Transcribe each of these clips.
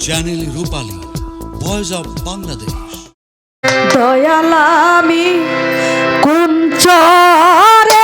Channel Rupali voice of Bangladesh দয়ালামি কুঞ্চরে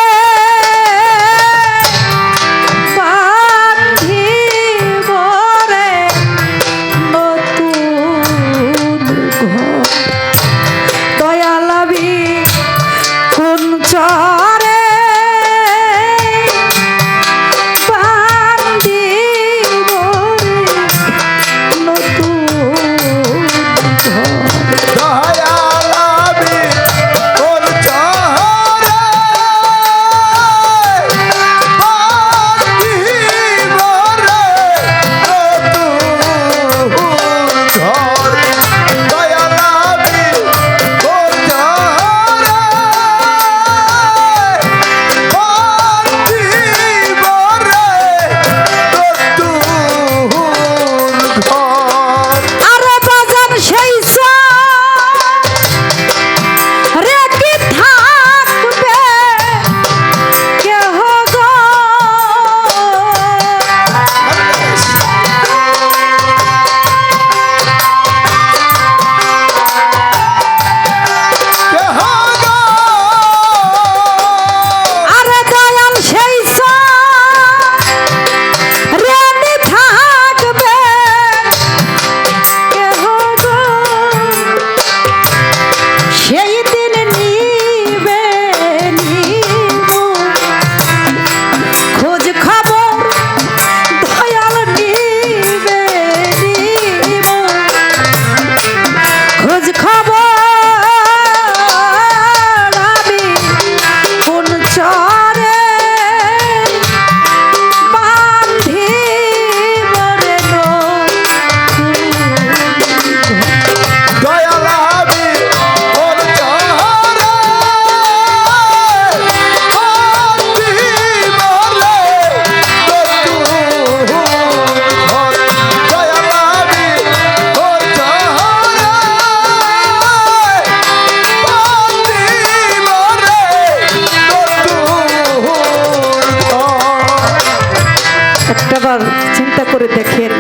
করে দেখেন।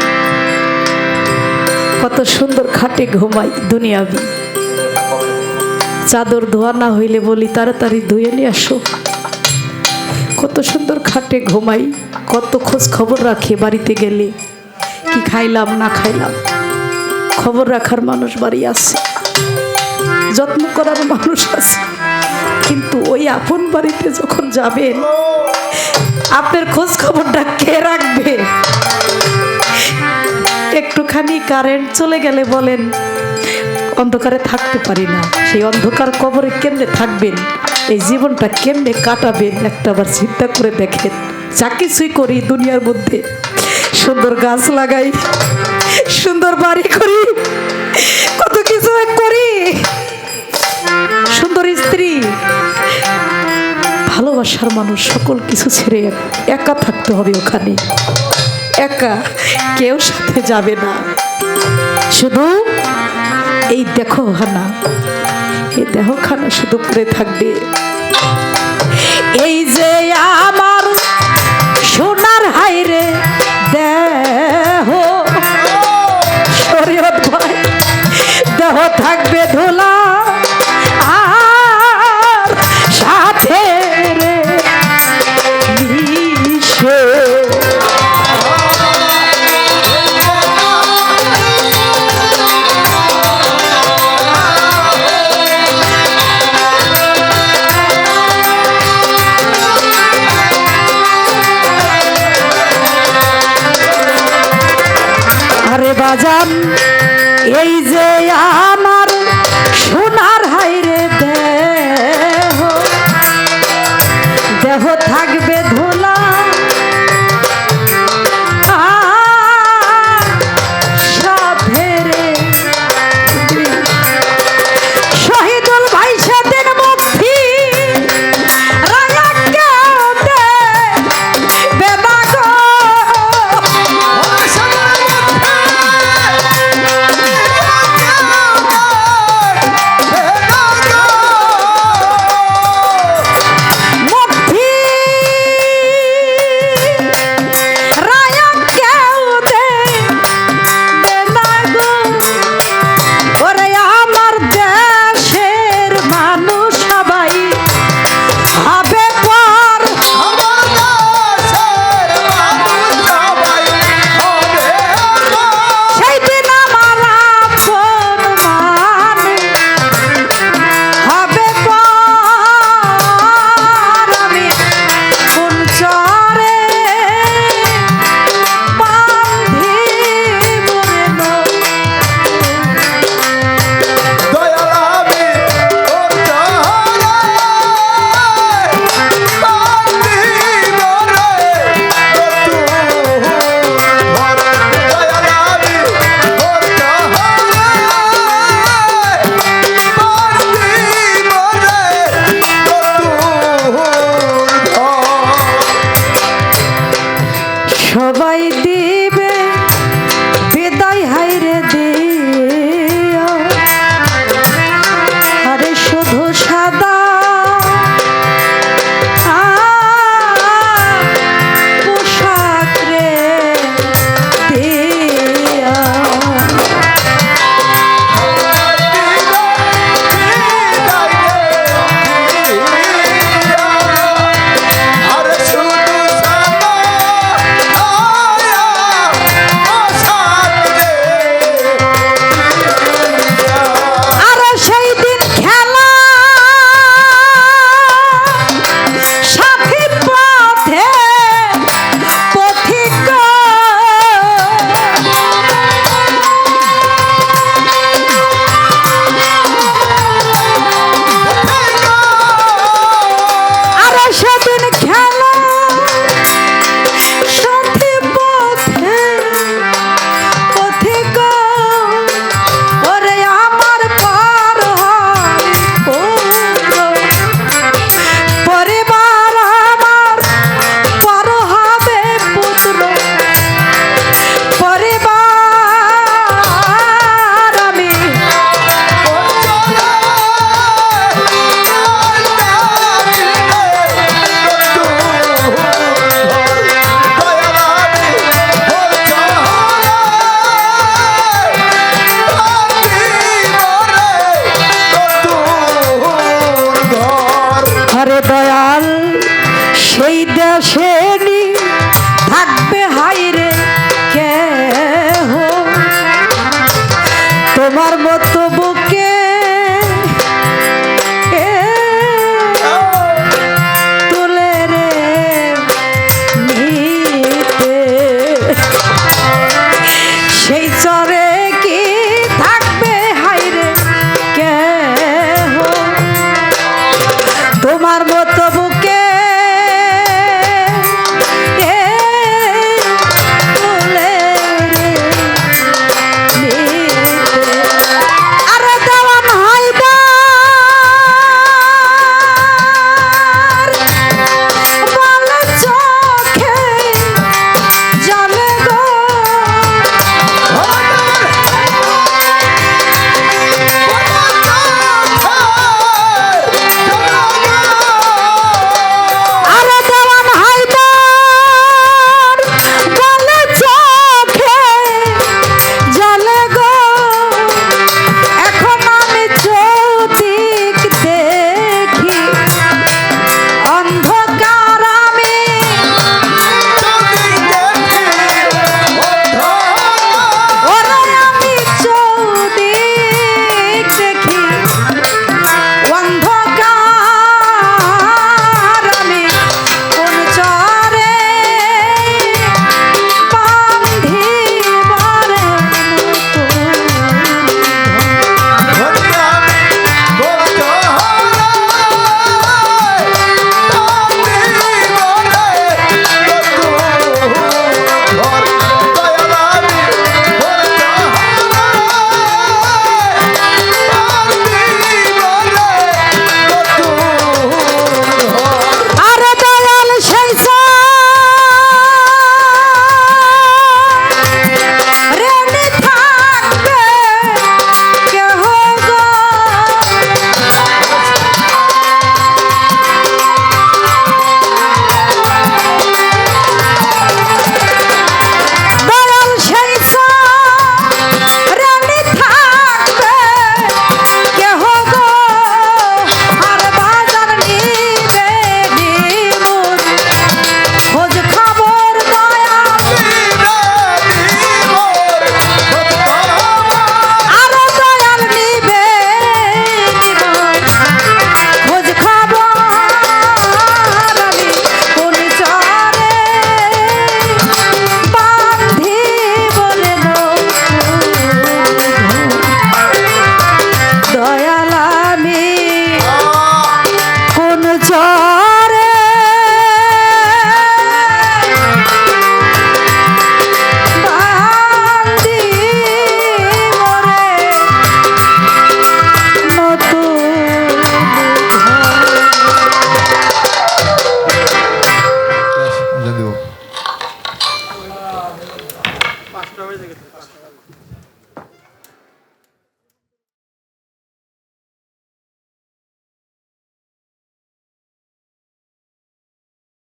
কত সুন্দর খাটে ঘুমাই দুনিয়াবি। চাদর ধোয়া না হইলে বলি, তাড়াতাড়ি ধুয়ে নিয়ে আসো। কত সুন্দর খাটে ঘুমাই, কত খোঁজ খবর রাখে বাড়িতে গেলে। কি খাইলাম, না খাইলাম, খবর রাখার মানুষ বাড়ি আছে। যত্ন করার মানুষ আছে। কিন্তু ওই আপন বাড়িতে যখন যাবেন, আপনার খোঁজ খবরটা কে রাখবে? একটুখানি কারেন্ট চলে গেলে বলেন, অন্ধকারে থাকতে পারি না। সেই অন্ধকার কবরে কেমনে থাকবেন? এই জীবনটা কেমনে কাটাবেন? একটা আবার চিন্তা করে দেখেন। যা কিছুই করি দুনিয়ার মধ্যে। সুন্দর গাছ লাগাই, সুন্দর বাড়ি করি, কত কিছু করি। সুন্দর স্ত্রী, ভালোবাসার মানুষ, সকল কিছু ছেড়ে একা থাকতে হবে ওখানে। একা, কেউ সাথে যাবে না। শুধু এই দেখো হানা, এই দেহ খানা শুধু পড়ে থাকবে। এই যে আমার সোনার হাইরে দেহ, শরীয়ত ভাই, দেহ থাকবে ধোলা বাজান এই যে আমার সবাই